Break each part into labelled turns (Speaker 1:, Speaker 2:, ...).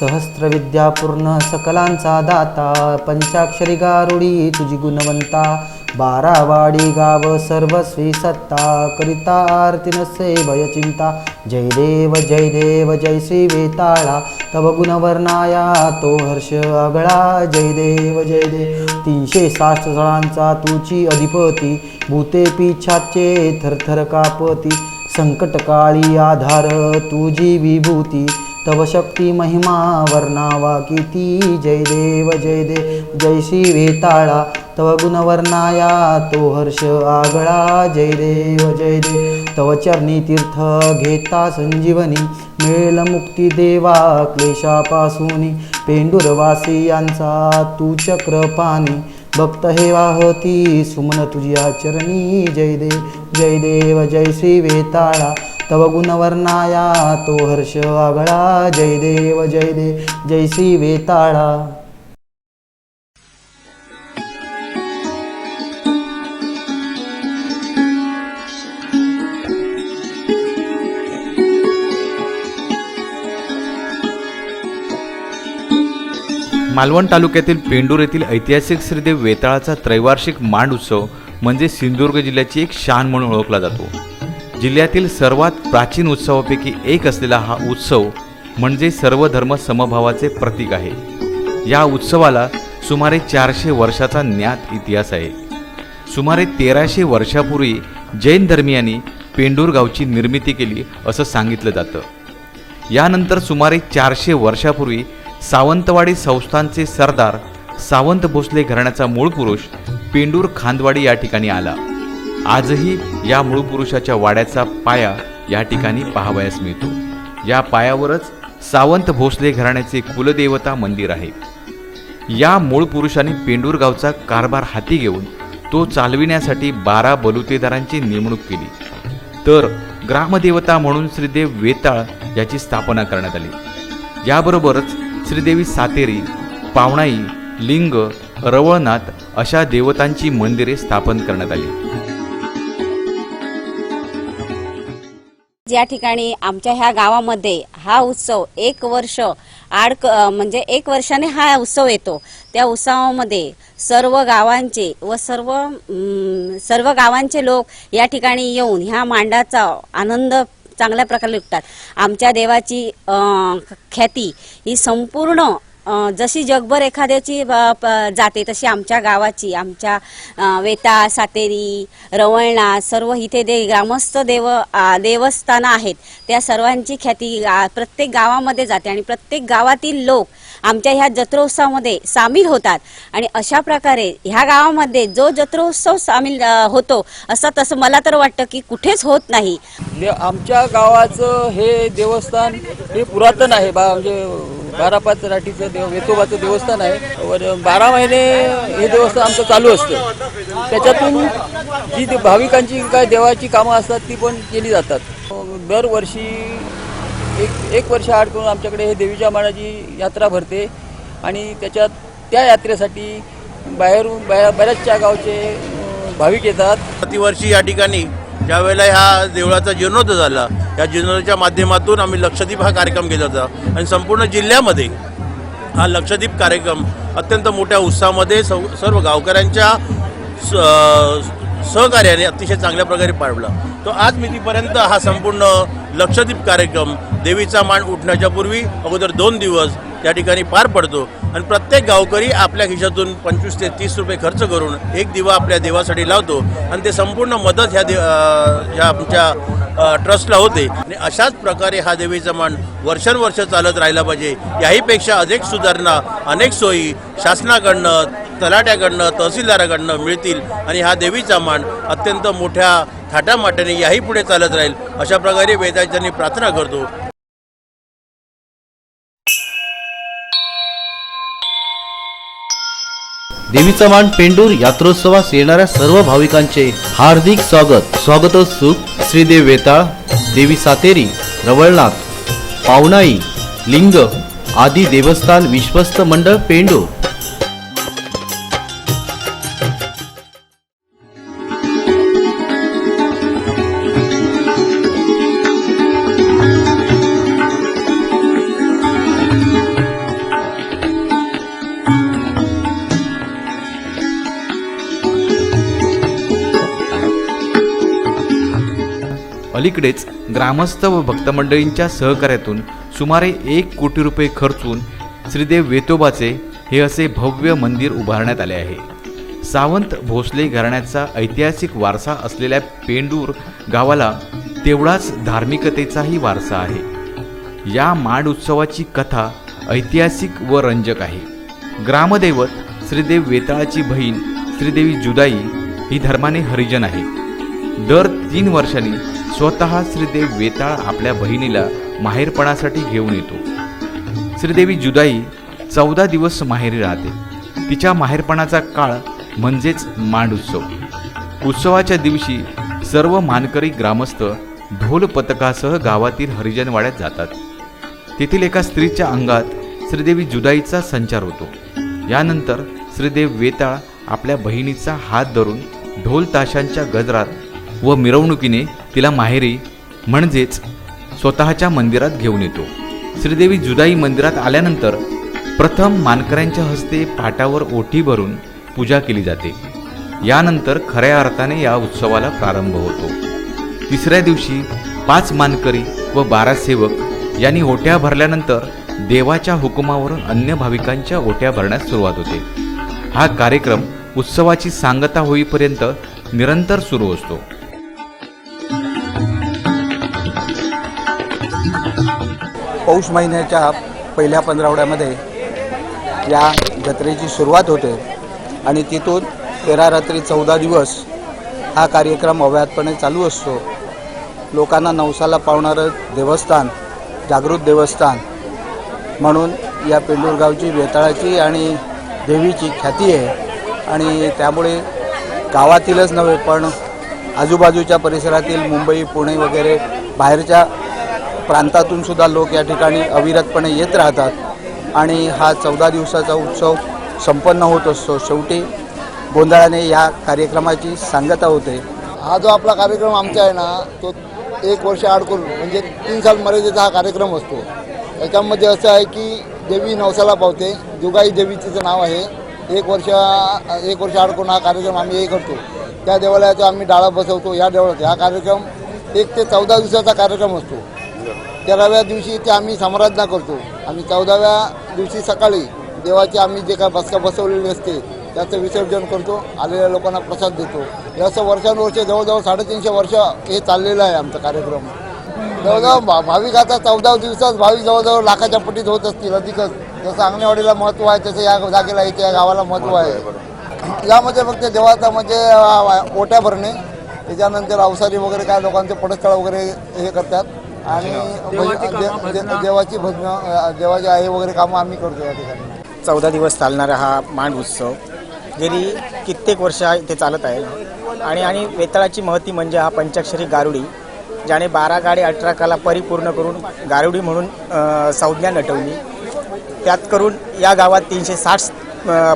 Speaker 1: सहस्त्रविद्यापूर्ण सकलांचा दाता पंचाक्षरी गारुडी तुझी गुणवंता बारावाडी गाव सर्वस्वी सत्ता करिता आरती नसे भयचिंता जय देव जय देव जय श्री वेताळा तव गुणवर्णाया तो हर्ष आगळा जय देव जय देव. तीनशे साठ जळांचा तुची अधिपती भूते पिछाचे थरथर कापती संकटकाळी आधार तुझी विभूती तव शक्ती महिमा वर्णावा किती जय देव जय देव जय श्री वेताळा. तव गुणवर्णाया तो हर्ष आगळा. जय देव जय देव तव चरणी तीर्थ घेता संजीवनी. मिळेल मुक्ती देवा क्लेशापासून. पेंडुरवासी यांचा तू चक्रपाणी भक्त हे वाहती सुमन तुझी आचरणी. जय देव जय देव जय श्री वेताळा. तव गुणवर्णाया तो हर्ष आगळा. जय देव जय देव जय श्री वेताळा.
Speaker 2: मालवण तालुक्यातील पेंडूर येथील ऐतिहासिक श्रीदेव वेताळाचा त्रैवार्षिक मांड उत्सव म्हणजे सिंधुदुर्ग जिल्ह्याची एक शान म्हणून ओळखला जातो. जिल्ह्यातील सर्वात प्राचीन उत्सवापैकी एक असलेला हा उत्सव म्हणजे सर्व धर्म समभावाचे प्रतीक आहे. या उत्सवाला सुमारे चारशे वर्षाचा ज्ञात इतिहास आहे. सुमारे तेराशे वर्षापूर्वी जैन धर्मियांनी पेंडूर गावची निर्मिती केली असं सांगितलं जातं. यानंतर सुमारे चारशे वर्षापूर्वी सावंतवाडी संस्थानचे सरदार सावंत भोसले घराण्याचा मूळ पुरुष पेंडूर खांदवाडी या ठिकाणी आला. आजही या मूळ पुरुषाच्या वाड्याचा पाया या ठिकाणी पाहावयास मिळतो. या पायावरच सावंत भोसले घराण्याचे कुलदेवता मंदिर आहे. या मूळ पुरुषाने पेंडूर गावचा कारभार हाती घेऊन तो चालविण्यासाठी बारा बलुतेदारांची नेमणूक केली. तर ग्रामदेवता म्हणून श्रीदेव वेताळ याची स्थापना करण्यात आली. याबरोबरच श्रीदेवी सातेरी पावणाई लिंग रवळनाथ अशा देवतांची मंदिरे स्थापन करण्यात आली.
Speaker 3: ज्या ठिकाणी आमच्या ह्या गावामध्ये हा उत्सव एक वर्ष आड म्हणजे एक वर्षाने हा उत्सव येतो. त्या उत्सवामध्ये सर्व गावांचे व सर्व सर्व गावांचे लोक या ठिकाणी येऊन ह्या मांडाचा आनंद चांगल्या प्रकारे लुटतात. आमच्या देवाची ख्याती ही संपूर्ण जशी जगभर एखाद्याची प- जाते तशी आमच्या गावाची आमच्या वेता सातेरी रवळणा सर्व इथे दे ग्रामस्थ देव देवस्थानं आहेत. त्या सर्वांची ख्याती प्रत्येक गावामध्ये जाते आणि प्रत्येक गावातील लोक आमच्या ह्या जत्रोत्सवामध्ये सामील होतात. आणि अशा प्रकारे ह्या गावामध्ये जो जत्रोत्सव सामील होतो असं तसं मला तर वाटतं की कुठेच होत नाही.
Speaker 4: दे आमच्या गावाचं हे देवस्थान हे पुरातन आहे. बा म्हणजे बारापाच राठीचं देव वेतोबाचं देवस्थान आहे. वर बारा महिने हे देवस्थान आमचं चालू असतं. त्याच्यातून जी भाविकांची काय देवाची कामं असतात ती पण केली जातात. दरवर्षी एक एक वर्ष आड करून आमच्याकडे हे देवीच्या माळाची यात्रा भरते आणि त्याच्यात त्या यात्रेसाठी बाहेरून बाहेर बऱ्याचशा गावचे भाविक येतात.
Speaker 5: प्रतिवर्षी या ठिकाणी ज्या वेळेला ह्या देवळाचा जीर्णोद्ध झाला या जीर्णोद्धाराच्या माध्यमातून आम्ही लक्षद्वीप हा कार्यक्रम केला होता. आणि संपूर्ण जिल्ह्यामध्ये हा लक्षद्वीप कार्यक्रम अत्यंत मोठ्या उत्साहामध्ये सौ सर्व गावकऱ्यांच्या स- सहकार्याने अतिशय चांगल्या प्रकारे पाडला. तो आज मितीपर्यंत हा संपूर्ण लक्षद्वीप कार्यक्रम देवीचा मान उठण्याच्या पूर्वी अगोदर दोन दिवस त्या ठिकाणी पार पडतो. आणि प्रत्येक गावकरी आपल्या खिशातून पंचवीस ते तीस रुपये खर्च करून एक दिवा आपल्या देवासाठी लावतो. आणि ते संपूर्ण मदत ह्या दे ह्या आमच्या ट्रस्टला होते. आणि अशाच प्रकारे हा देवीचा मान वर्षानुवर्ष चालत राहिला पाहिजे. याहीपेक्षा अधिक सुधारणा अनेक सोयी शासनाकडनं तलाट्याकडनं तहसीलदाराकडनं मिळतील. आणि हा देवीचा मान अत्यंत मोठ्या थाटामाट्याने याही पुढे चालत राहील. अशा प्रकारे वेदांनी प्रार्थना करतो.
Speaker 6: देवीचा मान पेंडूर यात्रोत्सवास येणाऱ्या सर्व भाविकांचे हार्दिक स्वागत. स्वागत सुख श्रीदेव वेताळ देवी सातेरी रवळनाथ पावनाई लिंग आदी देवस्थान विश्वस्त मंडळ पेंडूर.
Speaker 2: अलीकडेच ग्रामस्थ व भक्तमंडळींच्या सहकार्यातून सुमारे एक कोटी रुपये खर्चून श्रीदेव वेतोबाचे हे असे भव्य मंदिर उभारण्यात आले आहे. सावंत भोसले घराण्याचा ऐतिहासिक वारसा असलेल्या पेंडूर गावाला तेवढाच धार्मिकतेचाही वारसा आहे. या माड उत्सवाची कथा ऐतिहासिक व रंजक आहे. ग्रामदैवत श्रीदेव वेताळाची बहीण श्रीदेवी जुदाई ही धर्माने हरिजन आहे. दर तीन वर्षांनी स्वतः श्रीदेव वेताळ आपल्या बहिणीला माहेरपणासाठी घेऊन येतो. श्रीदेवी जुदाई चौदा दिवस माहेरी राहते. तिच्या माहेरपणाचा काळ म्हणजेच मांड उत्सव उत्सवाच्या दिवशी सर्व मानकरी ग्रामस्थ ढोल पथकासह गावातील हरिजनवाड्यात जातात. तेथील एका स्त्रीच्या अंगात श्रीदेवी जुदाईचा संचार होतो. यानंतर श्रीदेव वेताळ आपल्या बहिणीचा हात धरून ढोल ताशांच्या गजरात व मिरवणुकीने तिला माहेरी म्हणजेच स्वतःच्या मंदिरात घेऊन येतो. श्रीदेवी जुदाई मंदिरात आल्यानंतर प्रथम मानकऱ्यांच्या हस्ते पाटावर ओठी भरून पूजा केली जाते. यानंतर खऱ्या अर्थाने या उत्सवाला प्रारंभ होतो. तिसऱ्या दिवशी पाच मानकरी व बारा सेवक यांनी ओट्या भरल्यानंतर देवाच्या हुकुमावरून अन्य भाविकांच्या ओट्या भरण्यास सुरुवात होते. हा कार्यक्रम उत्सवाची सांगता होईपर्यंत निरंतर सुरू असतो.
Speaker 7: पौष महिन्याच्या पहिल्या पंधरावड्यामध्ये या जत्रेची सुरुवात होते आणि तिथून तेरा रात्री चौदा दिवस हा कार्यक्रम अव्याहतपणे चालू असतो. लोकांना नवसाला पावणारं देवस्थान जागृत देवस्थान म्हणून या पेंडुरगावची वेताळाची आणि देवीची ख्याती आहे. आणि त्यामुळे गावातीलच नव्हे पण आजूबाजूच्या परिसरातील मुंबई पुणे वगैरे बाहेरच्या प्रांतातून सुद्धा लोक या ठिकाणी अविरतपणे येत राहतात. आणि हा चौदा दिवसाचा उत्सव संपन्न होत असतो. शेवटी गोंधळाने या कार्यक्रमाची सांगता होते.
Speaker 8: हा जो आपला कार्यक्रम आमचा आहे ना तो एक वर्ष अडकून म्हणजे तीन साल मर्यादेचा हा कार्यक्रम असतो. याच्यामध्ये असं आहे की देवी नवसाला पावते. जुगाई देवी तिचं नाव आहे. एक वर्ष एक वर्ष अडकून हा कार्यक्रम आम्ही हे करतो. त्या देवालयाचा आम्ही डाळा बसवतो. या देवळात हा कार्यक्रम एक ते चौदा दिवसाचा कार्यक्रम असतो. तेराव्या दिवशी ते आम्ही समाराधना करतो. आणि चौदाव्या दिवशी सकाळी देवाची आम्ही जे काय बसका बसवलेली असते त्याचं विसर्जन करतो आलेल्या लोकांना प्रसाद देतो. हे असं वर्षानुवर्षे जवळजवळ साडेतीनशे वर्ष हे चाललेलं आहे आमचा कार्यक्रम. जवळजवळ भा भाविक आता चौदा दिवसात भाविक जवळजवळ लाखाच्या पटीत होत असतील अधिकच. जसं अंगणवाडीला महत्त्व आहे तसं या जागेला इथे या गावाला महत्त्व आहे. यामध्ये फक्त देवाचा म्हणजे ओट्या भरणे त्याच्यानंतर अवसारी वगैरे काय लोकांचे पडस्थळ वगैरे हे करतात. आणि दे- दे- देवाची भजनं देवाची आहे वगैरे कामं आम्ही करतो या ठिकाणी.
Speaker 9: चौदा दिवस चालणारा हा मांड उत्सव गेली कित्येक वर्ष इथे चालत आहे. आणि आणि वेताळाची महती म्हणजे हा पंचाक्षरी गारुडी ज्याने बारा गाडी अठरा कला परिपूर्ण करून गारुडी म्हणून अ, संज्ञा नटवली. त्यात करून या गावात तीनशे साठ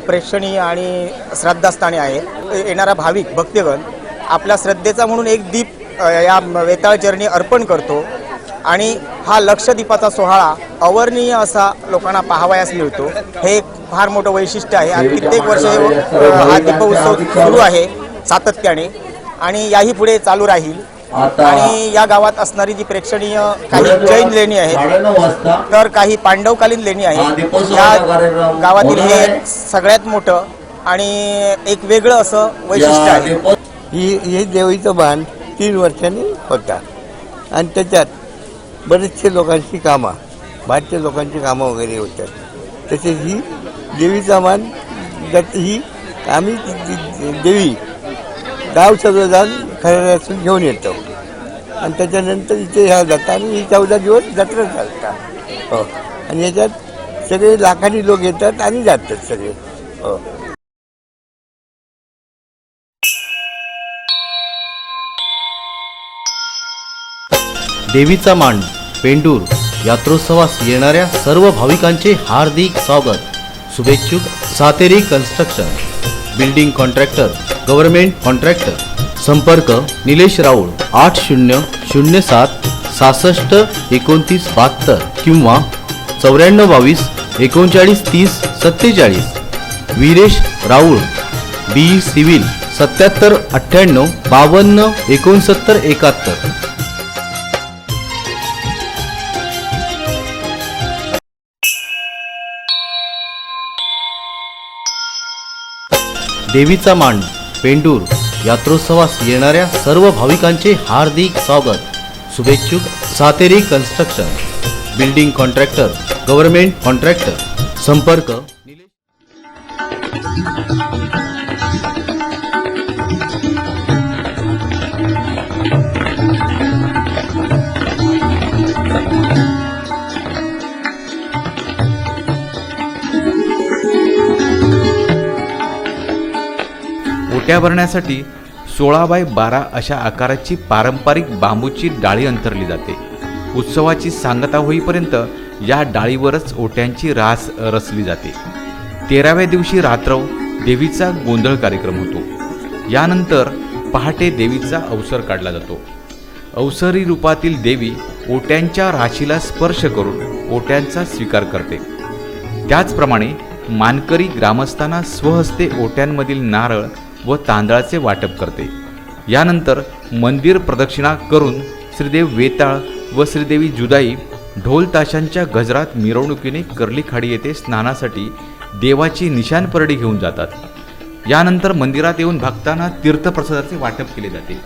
Speaker 9: प्रेक्षणीय आणि श्रद्धास्थाने आहेत येणारा भाविक भक्तगण आपल्या श्रद्धेचा म्हणून एक दीप अ, या वेताळ चरणी अर्पण करतो. आणि हा लक्षदीपाचा सोहळा अवर्णीय असा लोकांना पाहावयास मिळतो. हे एक फार मोठं वैशिष्ट्य आहे. आणि कित्येक वर्ष हे, अ, हा दीपोत्सव सुरू आहे सातत्याने. आणि याही पुढे चालू राहील. आणि या गावात असणारी जी प्रेक्षणीय काही जैन लेणी आहेत तर काही पांडवकालीन लेणी आहेत या गावातील हे सगळ्यात मोठं आणि एक वेगळं असं वैशिष्ट्य आहे.
Speaker 8: ही हे देवीचं बाण तीन वर्षांनी होता. आणि त्याच्यात बरेचसे लोकांची कामं बाहेरच्या लोकांची कामं वगैरे होतात. तसेच ही देवीचा मान दत्त ही आम्ही देवी गाव सगळं जाऊन खऱ्या घेऊन येतो. आणि त्याच्यानंतर इथे ह्या जातात आणि ही चौदा दिवस जत्रा चालतात हो. आणि याच्यात सगळे लाखांनी लोक येतात आणि जातात सगळे. हो.
Speaker 6: देवीचा मांड पेंडूर यात्रोत्सवास येणाऱ्या सर्व भाविकांचे हार्दिक स्वागत. शुभेच्छुक Sateri construction. Building contractor government contractor. संपर्क निलेश राऊळ आठ शून्य शून्य सात सहासष्ट एकोणतीस बहात्तर किंवा चौऱ्याण्णव बावीस एकोणचाळीस तीस सत्तेचाळीस. वीरेश राऊळ बी सिव्हिल सत्याहत्तर अठ्ठ्याण्णव बावन्न एकोणसत्तर एकाहत्तर. देवीचा मांड पेंडूर यात्रोत्सवास येणाऱ्या सर्व भाविकांचे हार्दिक स्वागत. शुभेच्छुक Sateri construction. Building contractor government contractor. संपर्क
Speaker 2: ओट्या भरण्यासाठी सोळा बाय बारा अशा आकाराची पारंपरिक बांबूची डाळी अंतरली जाते. उत्सवाची सांगता होईपर्यंत या डाळीवरच ओट्यांची रास रचली जाते. तेराव्या दिवशी रात्र देवीचा गोंधळ कार्यक्रम होतो. यानंतर पहाटे देवीचा अवसर काढला जातो. अवसरी रूपातील देवी ओट्यांच्या राशीला स्पर्श करून ओट्यांचा स्वीकार करते. त्याचप्रमाणे मानकरी ग्रामस्थांना स्वहस्ते ओट्यांमधील नारळ व तांदळाचे वाटप करते. यानंतर मंदिर प्रदक्षिणा करून श्रीदेव वेताळ व श्रीदेवी जुदाई ढोल ताशांच्या गजरात मिरवणुकीने कर्ली खाडी येथे स्नानासाठी देवाची निशान परडी घेऊन जातात. यानंतर मंदिरात येऊन भक्तांना तीर्थप्रसादाचे वाटप केले जाते.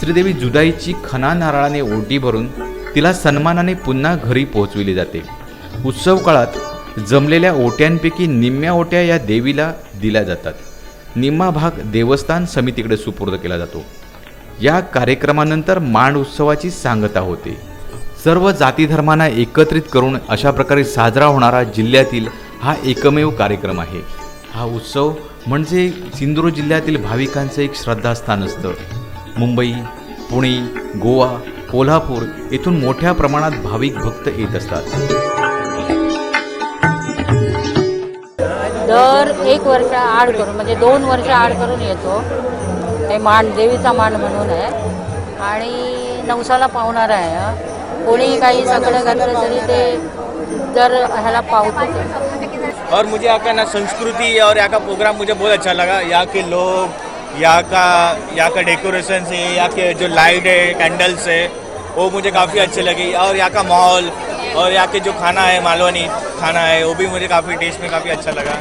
Speaker 2: श्रीदेवी जुदाईची खना नारळाने ओटी भरून तिला सन्मानाने पुन्हा घरी पोहोचविली जाते. उत्सव काळात जमलेल्या ओट्यांपैकी निम्म्या ओट्या या देवीला दिल्या जातात. निम्मा भाग देवस्थान समितीकडे सुपूर्द केला जातो. या कार्यक्रमानंतर मांड उत्सवाची सांगता होते. सर्व जाती धर्मांना एकत्रित करून अशा प्रकारे साजरा होणारा जिल्ह्यातील हा एकमेव कार्यक्रम आहे. हा उत्सव म्हणजे सिंधुदुर्ग जिल्ह्यातील भाविकांचं एक श्रद्धास्थान असतं. मुंबई पुणे गोवा कोल्हापूर येथून मोठ्या प्रमाणात भाविक भक्त येत असतात.
Speaker 10: दर एक वर्ष आड करून म्हणजे दोन वर्ष आड करून येतो. हे मान देवीचा मान म्हणून आहे. आणि नवसाला पावणार आहे कोणी काही सगळं घातलं तरी ते दर ह्याला पावतो
Speaker 9: और मुझे यहाँ का ना संस्कृति और यहाँ का प्रोग्राम मुझे बहुत अच्छा लगा। यहाँ के लोग यहाँ का यहाँ का डेकोरेशन से यहाँ के जो लाइट है कैंडल्स है वो मुझे काफ़ी अच्छे लगे। और यहाँ का माहौल और यहाँ के जो खाना है मालवानी खाना है वो भी मुझे काफ़ी टेस्ट में काफ़ी अच्छा लगा।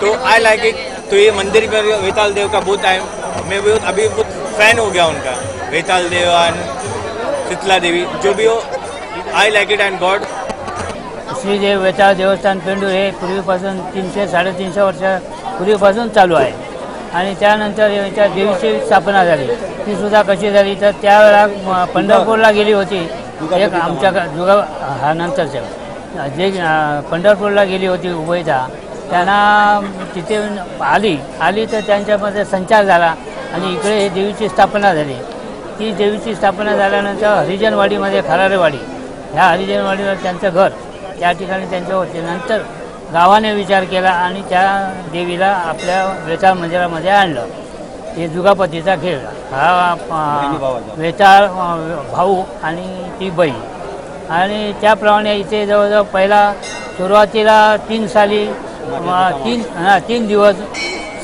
Speaker 9: तो आई लाइक इट तो ये मंदिर पर वेताल देव का बहुत टाइम मैं बहुत अभी बहुत फैन हो गया उनका। वेताल देव एंड शीतला देवी जो भी हो I like it and God
Speaker 10: Shri J Vetal देवस्थान पेंडू हे पूर्वीपासून तीनशे साडेतीनशे वर्ष पूर्वीपासून चालू आहे. आणि त्यानंतर याच्या देवीची स्थापना झाली. ती सुद्धा कशी झाली? तर त्यावेळा पंढरपूरला गेली होती. एक आमच्या जुगा हा नंतरच्या जे पंढरपूरला गेली होती उभयता त्यांना तिथे आली आली तर त्यांच्यामध्ये संचार झाला आणि इकडे हे देवीची स्थापना झाली. ती देवीची स्थापना झाल्यानंतर हरिजनवाडीमध्ये खरारेवाडी ह्या हरिजनवाडीवर त्यांचं घर त्या ठिकाणी त्यांचं होते. नंतर गावाने विचार केला आणि त्या देवीला आपल्या वेताळ मंदिरामध्ये आणलं. हे जुगापतीचा खेळ. हा अं, भाऊ आणि ती बाई. आणि त्याप्रमाणे इथे जवळजवळ पहिला सुरुवातीला तीन साली तीन हां तीन दिवस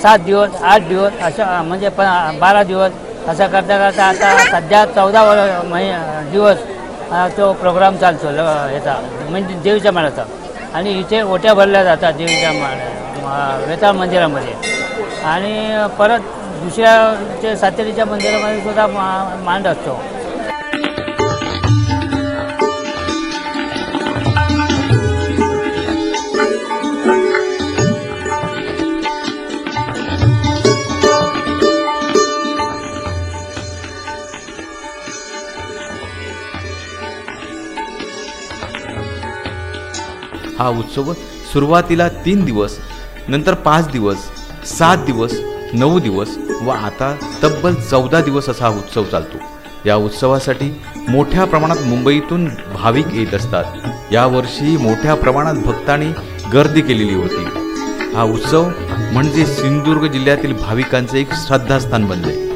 Speaker 10: सात दिवस आठ दिवस असं म्हणजे प बारा दिवस असं करता करता आता सध्या चौदा वर मै दिवस तो प्रोग्राम चालतो ल ह्याचा म्हणजे देवीच्या माळाचा आणि इथे ओट्या भरल्या जातात देवीच्या माळ वेताळ मंदिरामध्ये. आणि परत दुसऱ्या सातेरीच्या मंदिरामध्ये सुद्धा मा- मांड असतो.
Speaker 2: हा उत्सव सुरुवातीला तीन दिवस नंतर पाच दिवस सात दिवस नऊ दिवस व आता तब्बल चौदा दिवस असा हा उत्सव चालतो. या उत्सवासाठी मोठ्या प्रमाणात मुंबईतून भाविक येत असतात. यावर्षी मोठ्या प्रमाणात भक्तांनी गर्दी केलेली होती. हा उत्सव म्हणजे सिंधुदुर्ग जिल्ह्यातील भाविकांचे एक श्रद्धास्थान बनले.